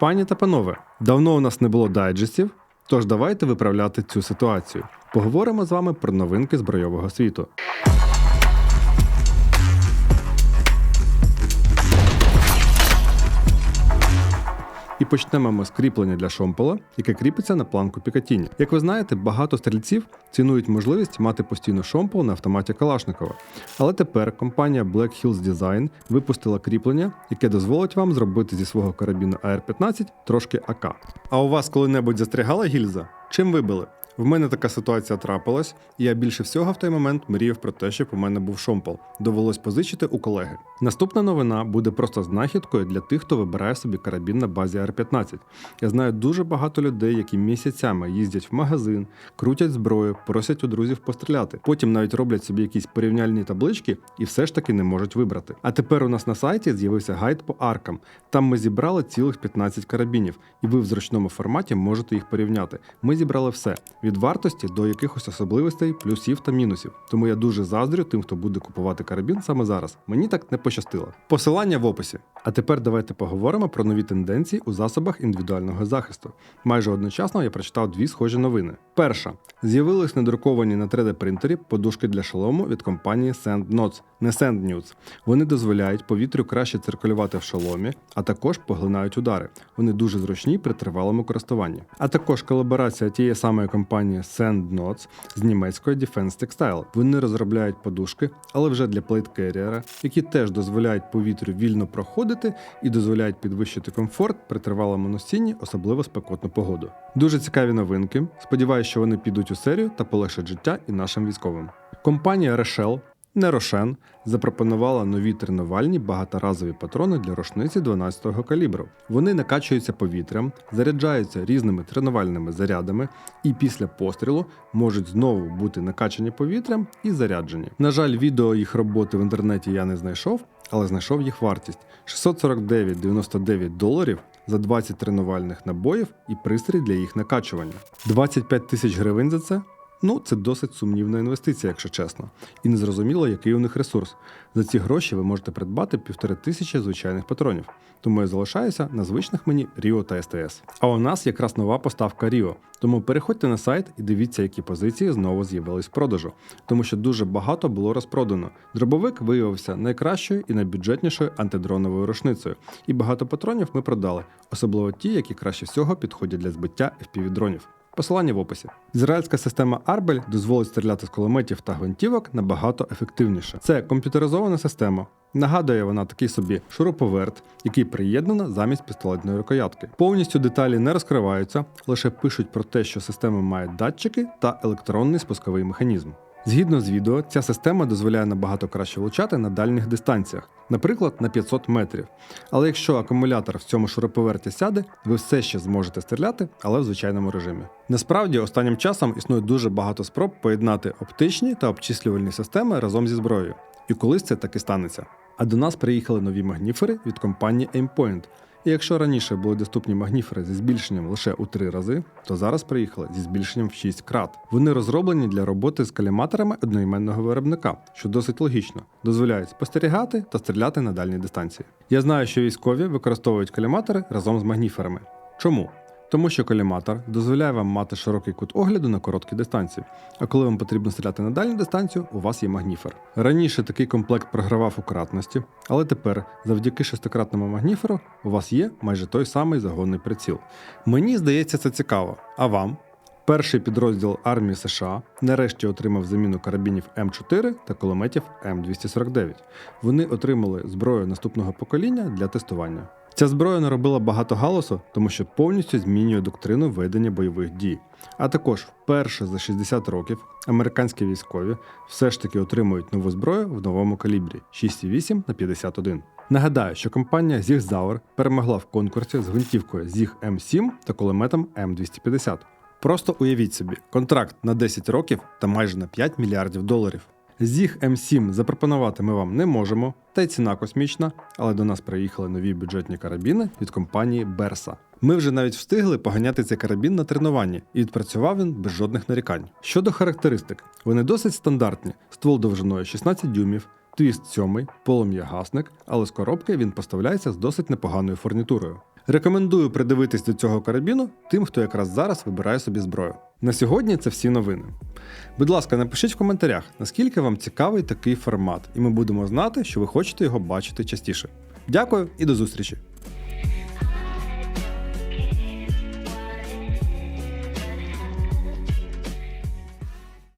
Пані та панове, давно у нас не було дайджестів, тож давайте виправляти цю ситуацію. Поговоримо з вами про новинки збройового світу. Почнемо ми з кріплення для шомпола, яке кріпиться на планку Пікатіні. Як ви знаєте, багато стрільців цінують можливість мати постійно шомпол на автоматі Калашникова. Але тепер компанія Black Hills Design випустила кріплення, яке дозволить вам зробити зі свого карабіну AR-15 трошки АК. А у вас коли-небудь застрягала гільза? Чим вибили? В мене така ситуація трапилась, і я більше всього в той момент мріяв про те, щоб у мене був шомпол. Довелось позичити у колеги. Наступна новина буде просто знахідкою для тих, хто вибирає собі карабін на базі R15. Я знаю дуже багато людей, які місяцями їздять в магазин, крутять зброю, просять у друзів постріляти. Потім навіть роблять собі якісь порівняльні таблички і все ж таки не можуть вибрати. А тепер у нас на сайті з'явився гайд по аркам. Там ми зібрали цілих 15 карабінів, і ви в зручному форматі можете їх порівняти. Ми зібрали все від вартості до якихось особливостей, плюсів та мінусів. Тому я дуже заздрю тим, хто буде купувати карабін саме зараз. Мені так не пощастило. Посилання в описі. А тепер давайте поговоримо про нові тенденції у засобах індивідуального захисту. Майже одночасно я прочитав дві схожі новини. Перша з'явились надруковані на 3D принтері подушки для шолому від компанії SandNotes, не SandNews. Вони дозволяють повітрю краще циркулювати в шоломі, а також поглинають удари. Вони дуже зручні при тривалому користуванні. А також колаборація тієї самої компанії SandNotes з німецької Defense Textile. Вони розробляють подушки, але вже для плейткеріера, які теж дозволяють повітрю вільно проходити і дозволяють підвищити комфорт при тривалому носінні, особливо спекотну погоду. Дуже цікаві новинки. Сподіваюся, що вони підуть у серію та полегшать життя і нашим військовим. Компанія Reshell не Рошен запропонувала нові тренувальні багаторазові патрони для рушниці 12-го калібру. Вони накачуються повітрям, заряджаються різними тренувальними зарядами і після пострілу можуть знову бути накачані повітрям і заряджені. На жаль, відео їх роботи в інтернеті я не знайшов, але знайшов їх вартість 649,99 доларів за 20 тренувальних набоїв і пристрій для їх накачування. 25 тисяч гривень за це. Ну, це досить сумнівна інвестиція, якщо чесно, і незрозуміло, який у них ресурс. За ці гроші ви можете придбати півтори тисячі звичайних патронів. Тому я залишаюся на звичних мені Ріо та СТС. А у нас якраз нова поставка Ріо. Тому переходьте на сайт і дивіться, які позиції знову з'явились в продажу, тому що дуже багато було розпродано. Дробовик виявився найкращою і найбюджетнішою антидроновою рушницею, і багато патронів ми продали, особливо ті, які краще всього підходять для збиття FPV-дронів. Посилання в описі. Ізраїльська система Арбель дозволить стріляти з кулеметів та гвинтівок набагато ефективніше. Це комп'ютеризована система. Нагадує вона такий собі шуруповерт, який приєднано замість пістолетної рукоятки. Повністю деталі не розкриваються, лише пишуть про те, що система має датчики та електронний спусковий механізм. Згідно з відео, ця система дозволяє набагато краще влучати на дальніх дистанціях, наприклад, на 500 метрів. Але якщо акумулятор в цьому шуруповерті сяде, ви все ще зможете стріляти, але в звичайному режимі. Насправді, останнім часом існує дуже багато спроб поєднати оптичні та обчислювальні системи разом зі зброєю. І колись це таки станеться. А до нас приїхали нові магніфери від компанії Aimpoint. І якщо раніше були доступні магніфери зі збільшенням лише у 3 рази, то зараз приїхали зі збільшенням в 6 крат. Вони розроблені для роботи з каліматорами одноіменного виробника, що досить логічно, дозволяють спостерігати та стріляти на дальній дистанції. Я знаю, що військові використовують каліматори разом з магніферами. Чому? Тому що коліматор дозволяє вам мати широкий кут огляду на короткій дистанції. А коли вам потрібно стріляти на дальню дистанцію, у вас є магніфер. Раніше такий комплект програвав у кратності, але тепер, завдяки шестикратному магніферу, у вас є майже той самий загонний приціл. Мені здається, це цікаво. А вам? Перший підрозділ армії США нарешті отримав заміну карабінів М4 та кулеметів М249. Вони отримали зброю наступного покоління для тестування. Ця зброя наробила багато галасу, тому що повністю змінює доктрину ведення бойових дій. А також вперше за 60 років американські військові все ж таки отримують нову зброю в новому калібрі 6,8 на 51. Нагадаю, що компанія Zig перемогла в конкурсі з гвинтівкою Zig M7 та кулеметом М250. Просто уявіть собі, контракт на 10 років та майже на 5 мільярдів доларів. Зіг М7 запропонувати ми вам не можемо, та й ціна космічна, але до нас приїхали нові бюджетні карабіни від компанії Берса. Ми вже навіть встигли поганяти цей карабін на тренуванні, і відпрацював він без жодних нарікань. Щодо характеристик, вони досить стандартні: ствол довжиною 16 дюймів, твіст 7, полум'я гасник, але з коробки він поставляється з досить непоганою фурнітурою. Рекомендую придивитись до цього карабіну тим, хто якраз зараз вибирає собі зброю. На сьогодні це всі новини. Будь ласка, напишіть в коментарях, наскільки вам цікавий такий формат, і ми будемо знати, що ви хочете його бачити частіше. Дякую і до зустрічі!